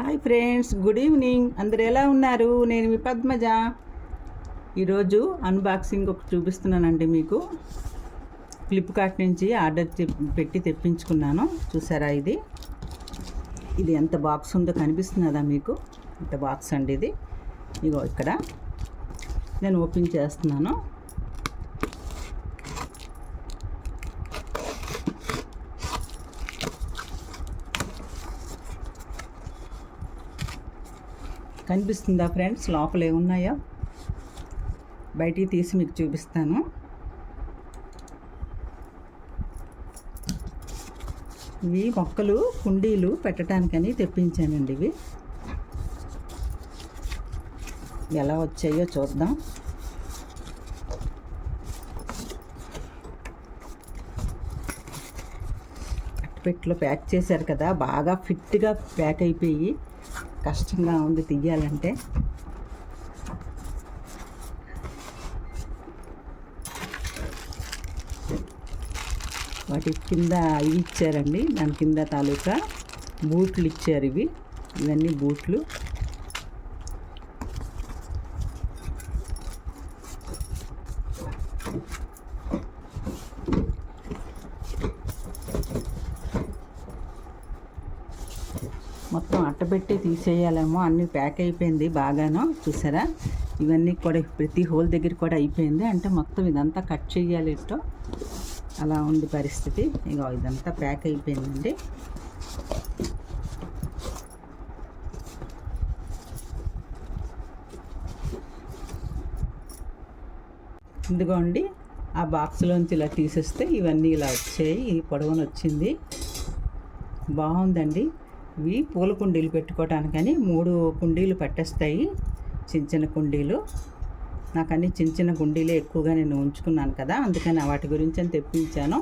Hi friends good evening. అందరు ఎలా ఉన్నారు? నేను మీ పద్మజ. ఈరోజు అన్బాక్సింగ్ ఒకటి చూపిస్తున్నానండి మీకు. ఫ్లిప్కార్ట్ నుంచి ఆర్డర్ పెట్టి తెప్పించుకున్నాను. చూసారా ఇది? ఇది ఎంత బాక్స్ ఉందో కనిపిస్తున్నదా మీకు? ఇంత బాక్స్ అండి ఇది. ఇగో ఇక్కడ. నేను ఓపెన్ చేస్తున్నాను. కనిపిస్తుందా ఫ్రెండ్స్? లోపల ఏమున్నాయో బయటికి తీసి మీకు చూపిస్తాను. ఇవి మొక్కలు కుండీలు పెట్టడానికని తెప్పించానండి ఇవి. ఎలా వచ్చాయో చూద్దాం. అట్టపెట్టులో ప్యాక్ చేశారు కదా బాగా ఫిట్గా ప్యాక్ అయిపోయి కష్టంగా ఉంది తీయాలంటే. వాటి కింద ఇవి ఇచ్చారండి. దాని కింద తాలూకా బూట్లు ఇచ్చారు ఇవి. ఇవన్నీ బూట్లు. మొత్తం అట్టబెట్టి తీసేయాలేమో అన్నీ ప్యాక్ అయిపోయింది బాగాను చూసారా? ఇవన్నీ కూడా ప్రతి హోల్ దగ్గర కూడా అయిపోయింది. అంటే మొత్తం ఇదంతా కట్ చేయాలి ఇటో. అలా ఉంది పరిస్థితి. ఇక ఇదంతా ప్యాక్ అయిపోయిందండి. ఇదిగోండి ఆ బాక్స్లోంచి ఇలా తీసేస్తే ఇవన్నీ ఇలా వచ్చాయి. ఈ పొడవున వచ్చింది బాగుందండి. ఇవి పూల కుండీలు పెట్టుకోవటానికని మూడు కుండీలు పట్టేస్తాయి చిన్న చిన్న కుండీలు. నాకు అన్ని చిన్న చిన్న కుండీలే ఎక్కువగా నేను ఉంచుకున్నాను కదా అందుకని వాటి గురించి అని తెప్పించాను.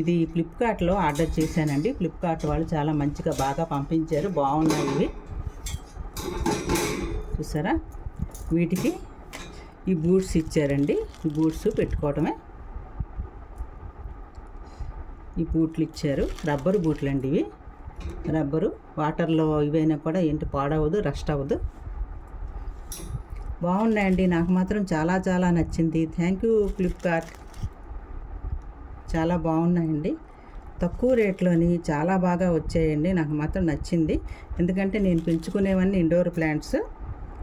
ఇది ఫ్లిప్కార్ట్లో ఆర్డర్ చేశానండి. ఫ్లిప్కార్ట్ వాళ్ళు చాలా మంచిగా బాగా పంపించారు. బాగున్నాయి ఇవి. చూసారా? వీటికి ఈ బూట్స్ ఇచ్చారండి. ఈ బూట్స్ పెట్టుకోవటమే. ఈ బూట్లు ఇచ్చారు. రబ్బరు బూట్లు అండి ఇవి. రబ్బరు వాటర్లో ఇవైనా కూడా ఏంటి పాడవదు రస్ట్ అవ్వదు. బాగున్నాయండి. నాకు మాత్రం చాలా చాలా నచ్చింది. థ్యాంక్ యూ ఫ్లిప్కార్ట్ చాలా బాగున్నాయండి. తక్కువ రేట్లోని చాలా బాగా వచ్చాయండి. నాకు మాత్రం నచ్చింది. ఎందుకంటే నేను పెంచుకునేవన్నీ ఇండోర్ ప్లాంట్స్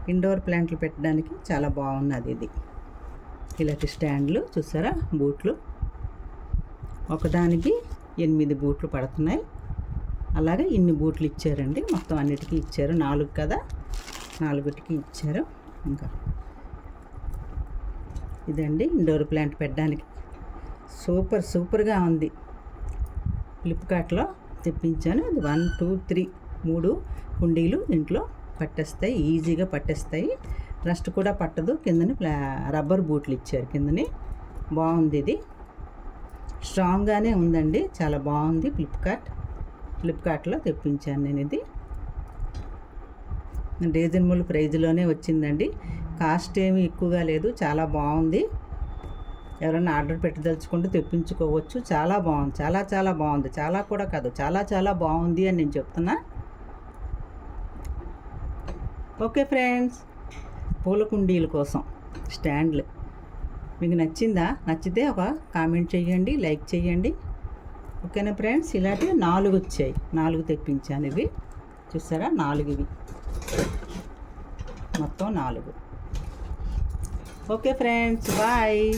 ఇండోర్ ప్లాంట్లు పెట్టడానికి చాలా బాగున్నది ఇది. ఇలాంటి స్టాండ్లు చూసారా? బూట్లు. ఒకదానికి ఎనిమిది బూట్లు పడుతున్నాయి. అలాగే ఇన్ని బూట్లు ఇచ్చారండి. మొత్తం అన్నిటికీ ఇచ్చారు. నాలుగు కదా? నాలుగుటికి ఇచ్చారు. ఇంకా ఇదండి ఇండోర్ ప్లాంట్ పెట్టడానికి. సూపర్ సూపర్గా ఉంది. ఫ్లిప్కార్ట్లో తెప్పించాను. అది వన్ టూ త్రీ మూడు కుండీలు ఇంట్లో పట్టేస్తాయి. ఈజీగా పట్టేస్తాయి. రస్ట్ కూడా పట్టదు. కిందని ప్లా రబ్బర్ బూట్లు ఇచ్చారు కిందని. బాగుంది ఇది. స్ట్రాంగ్గానే ఉందండి. చాలా బాగుంది ఫ్లిప్కార్ట్. ఫ్లిప్కార్ట్లో తెప్పించాను నేను ఇది. రీజనబుల్ ప్రైజ్లోనే వచ్చిందండి. కాస్ట్ ఏమి ఎక్కువగా లేదు చాలా బాగుంది. ఎవరైనా ఆర్డర్ పెట్టదలుచుకుంటే తెప్పించుకోవచ్చు. చాలా బాగుంది చాలా చాలా బాగుంది. చాలా కూడా కాదు చాలా చాలా బాగుంది అని నేను చెప్తున్నా. ఓకే ఫ్రెండ్స్ పూల కుండీల కోసం స్టాండ్లు. మీకు నచ్చిందా? నచ్చితే ఒక కామెంట్ చేయండి లైక్ చేయండి. ఓకేనా ఫ్రెండ్స్? ఇలాంటివి నాలుగు వచ్చాయి. నాలుగు తెప్పించాను ఇవి. చూసారా? నాలుగు ఇవి. మొత్తం నాలుగు. Okay friends bye.